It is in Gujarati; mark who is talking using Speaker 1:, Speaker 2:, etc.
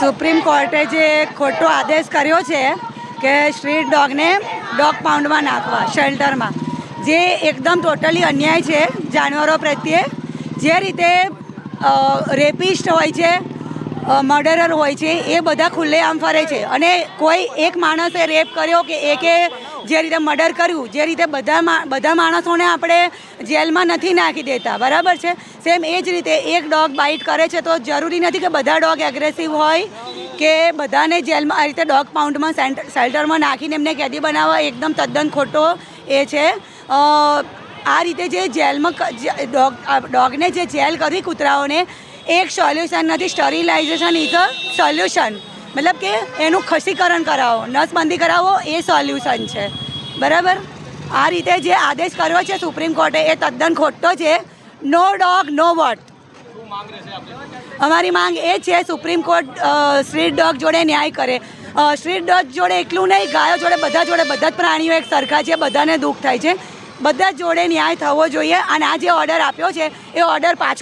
Speaker 1: સુપ્રીમ કોર્ટે જે ખોટો આદેશ કર્યો છે કે સ્ટ્રીટ ડોગને ડોગ પાઉન્ડમાં નાખવા, શેલ્ટરમાં, જે એકદમ ટોટલી અન્યાય છે જાનવરો પ્રત્યે, જે રીતે રેપિસ્ટ હોય છે મર્ડરર હોય છે, એ બધા ખુલ્લેઆમ ફરે છે. અને કોઈ એક માણસે રેપ કર્યો કે એકે જે રીતે મર્ડર કર્યું, જે રીતે બધા બધા માણસોને આપણે જેલમાં નથી નાખી દેતા, બરાબર છે? સેમ એ જ રીતે એક ડોગ બાઇટ કરે છે તો જરૂરી નથી કે બધા ડોગ એગ્રેસિવ હોય, કે બધાને જેલમાં, આ રીતે ડોગ પાઉન્ડમાં શેલ્ટરમાં નાખીને એમને કેદી બનાવવા એકદમ તદ્દન ખોટો એ છે. આ રીતે જે જેલમાં ડોગ ડોગને જે જેલ કરવી કૂતરાઓને, એક સોલ્યુશન નથી સ્ટરીલાઇઝેશન ઇઝ અ સોલ્યુશન મતલબ કે એનું ખસીકરણ કરાવો, નસબંધી કરાવો, એ સોલ્યુશન છે. બરાબર? આ રીતે જે આદેશ કર્યો છે સુપ્રીમ કોર્ટે, એ તદ્દન ખોટો છે. No dog, no vote. અમારી માંગ એ છે સુપ્રીમ કોર્ટ સ્ટ્રીટ ડોગ જોડે ન્યાય કરે. સ્ટ્રીટ ડોગ જોડે એકલું નહીં, ગાયો જોડે, બધા જોડે, બધા જ પ્રાણીઓ એક સરખા છે, બધાને દુઃખ થાય છે. બધા જોડે ન્યાય થવો જોઈએ અને આ જે ઓર્ડર આપ્યો છે, એ ઓર્ડર પાછો